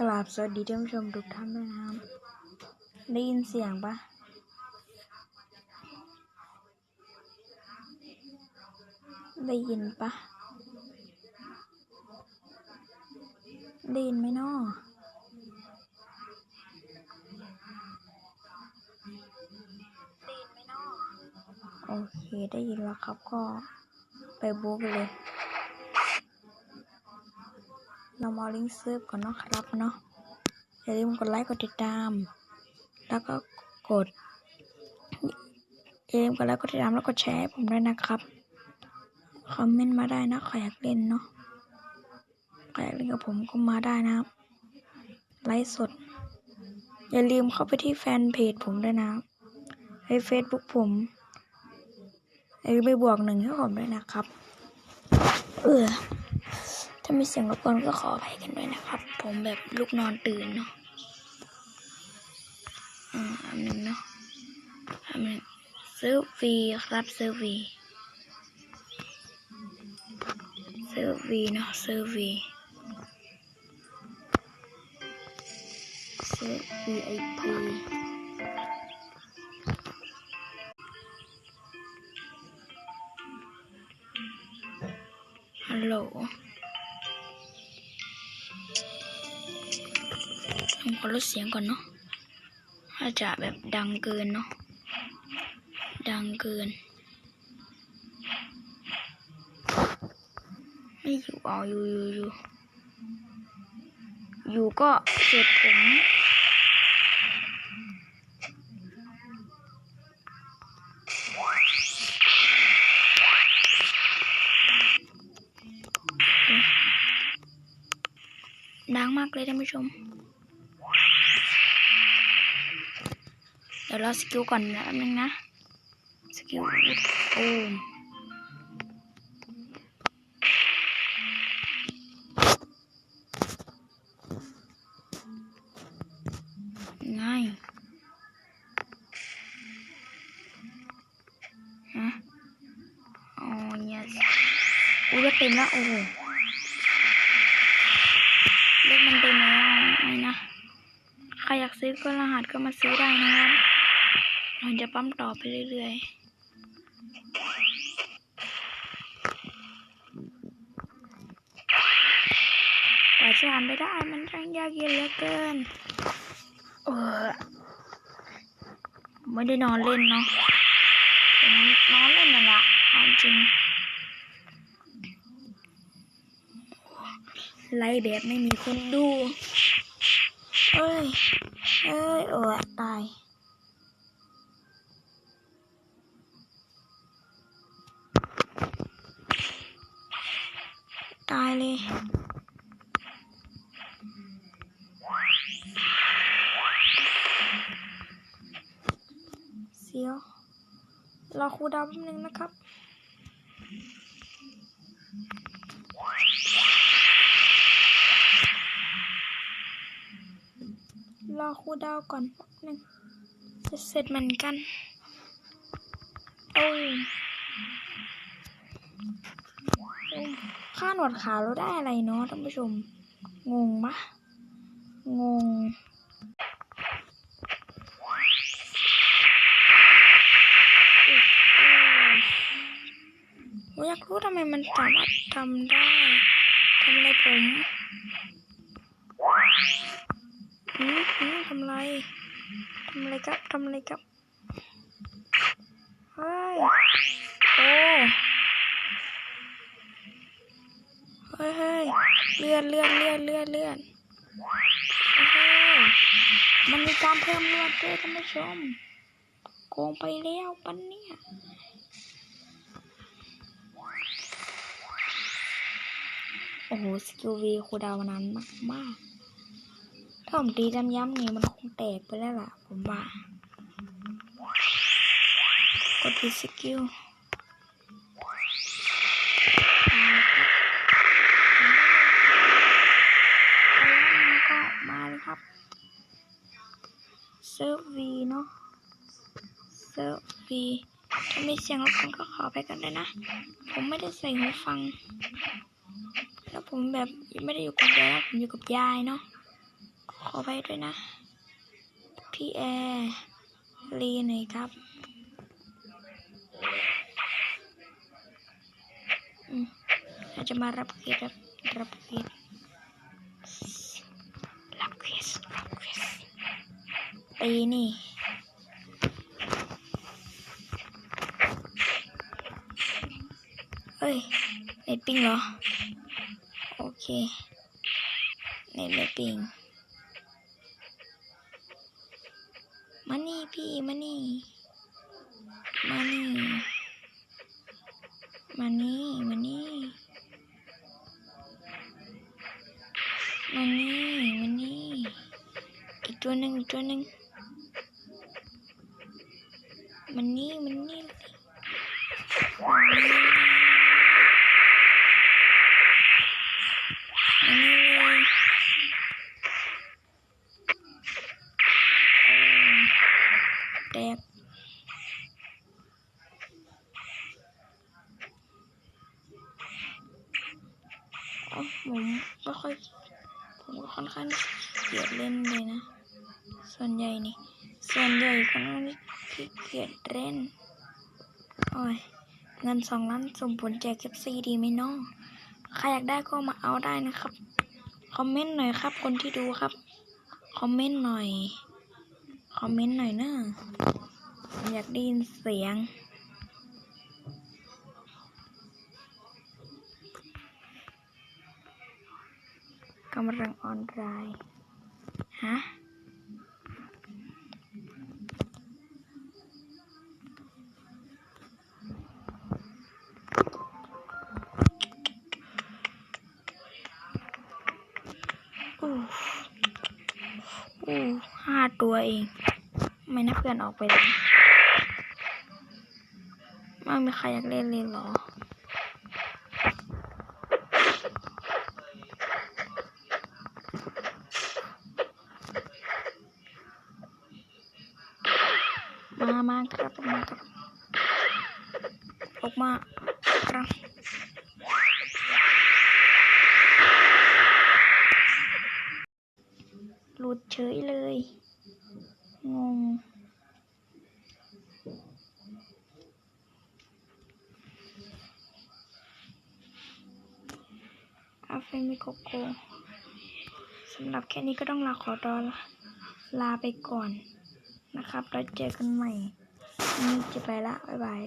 กราบสวัสดีท่านผู้ชมทุกท่านด้วยนะครับ ได้ยินเสียงปะได้ยินปะได้ยินไหมนอ้อโอเคได้ยินแล้วครับก็ไปบุ๊กเลย เรามาลิงก์เซิร์ฟก่อนเนาะครับเนาะอย่าลืมกดไลค์กดติดตาม แล้วก็กดอย่าลืมกดไลค์กดติดตามแล้วกดแชร์ผมด้วยนะครับคอมเมนต์มาได้นะใครอยากเล่นเนาะใครอยากเล่นกับผมก็มาได้นะครับ ไลฟ์สด อย่าลืมเข้าไปที่แฟนเพจผมด้วยนะในเฟซบุ๊กผมอย่าลืมไปบวกหนึ่งให้ผมด้วยนะครับ เออ ถ้ามีเสียงรบกวนก็ขออภัยกันด้วยนะครับ ผมแบบลูกนอนตื่นเนาะอืมอันหนึ่งเนาะอันหนึ่งซื้อฟรีครับซื้อฟรีซื้อฟรีเนาะซื้อฟรีซื้อ VIP ฮัลโหล ผมขอลดเสียงก่อนเนาะอาจจะแบบดังเกินเนาะ ดังเกิน ไม่อยู่อ๋ออยู่อยู่อยู่อยู่ก็เสร็จผมดังมากเลยท่านผู้ชม ดี๋ยวรอสกิลก่อนนะแป๊บนึงนะ สกิลโอ้ง่ายฮะอ๋อ yes อุ้ยเต็มแล้วโอ้โหเลือดมันเต็มแล้วไม่นะ ใครอยากซื้อก็รหัสก็มาซื้อได้นะครับ เราจะปั๊มต่อไปเรื่อยๆแต่จะอ่านไม่ได้มันช่างยากเย็นเหลือเกิน เออไม่ได้นอนเล่นเนาะผมนอนเล่นนั่นแหละเอาจริงไลฟ์แบบไม่มีคนดู เอ้ย เอ้ย โอ้ตายายเลย เสียวรอครูดาวแป๊บนึงนะครับรอครูดาวก่อนแป๊บนึงจะเสร็จเหมือนกันโอ้ยโอ้ย ค่าหนวดขาวเราได้อะไรเนาะท่านผู้ชม งงปะงงอุ๊ยอุ๊ยอยากรู้ทำไมมันสามารถทำได้ทำอะไรผมอืมอืมทำอะไรทำอะไรครับทำอะไรครับเฮ้ยโอ้ เฮ้ยเลื่อนเลื่อนเลื่อนเลื่อนเลื่อนเฮ้ยมันมีการเพิ่มเลือดด้วยท่านผู้ชม โกงไปแล้วปันเนี่ยโอ้โหสกิลวีคูดาวน์นานมากมากถ้าผมตีย้ำๆนี่มันคงแตกไปแล้วล่ะ ผมว่า กดผิดสกิล เซิร์ฟวีเนาะเซิร์ฟวีถ้ามีเสียงรบกวนก็ขอไปกันเลยนะ ผมไม่ได้ใส่หูฟัง แล้วผมแบบไม่ได้อยู่คนเดียวนะผมอยู่กับยายเนาะขอไปด้วยนะ พี่แอร์ลีหน่อยครับอืมเราจะมารับเควสรับรับเควสรับเควสรับเควส ตีนี่เฮ้ยเน็ตปิงเหรอ โอเคเน็ตไม่ปิงมานี่พี่มานี่มานี่มานี่มานี่มานี่มานี่อีกตัวหนึ่งอีกตัวหนึ่ง มันนี่มันนี่มานี่มานี่เลยโอ้แตกอ๋อผมไม่ค่อย ผมก็ค่อนข้างเกลียดเล่นเลยนะ ส่วนใหญ่นี่ ส่วนใหญ่คนนี้ ขี้เกียจเล่น โอ้ย เงินสองล้านสมผลแจกเก็บซีดีไหมน้อง ใครอยากได้ก็มาเอาได้นะครับ คอมเมนต์หน่อยครับ คนที่ดูครับ คอมเมนต์หน่อย คอมเมนต์หน่อยเนะผมอยากได้ยินเสียงกำลังออนไลน์ฮะ ตัวเอง ไม่นับเพื่อนออกไปเลยไม่มีใครอยากเล่นเลยเหรอมามาครับออกมาครับออกมาครับหลุดเฉยเลย งง อาเฟมิโกโกสำหรับแค่นี้ก็ต้องลาขอตอนลาไปก่อนนะครับ แล้วเจอกันใหม่นี่จะไปละ บ๊ายบาย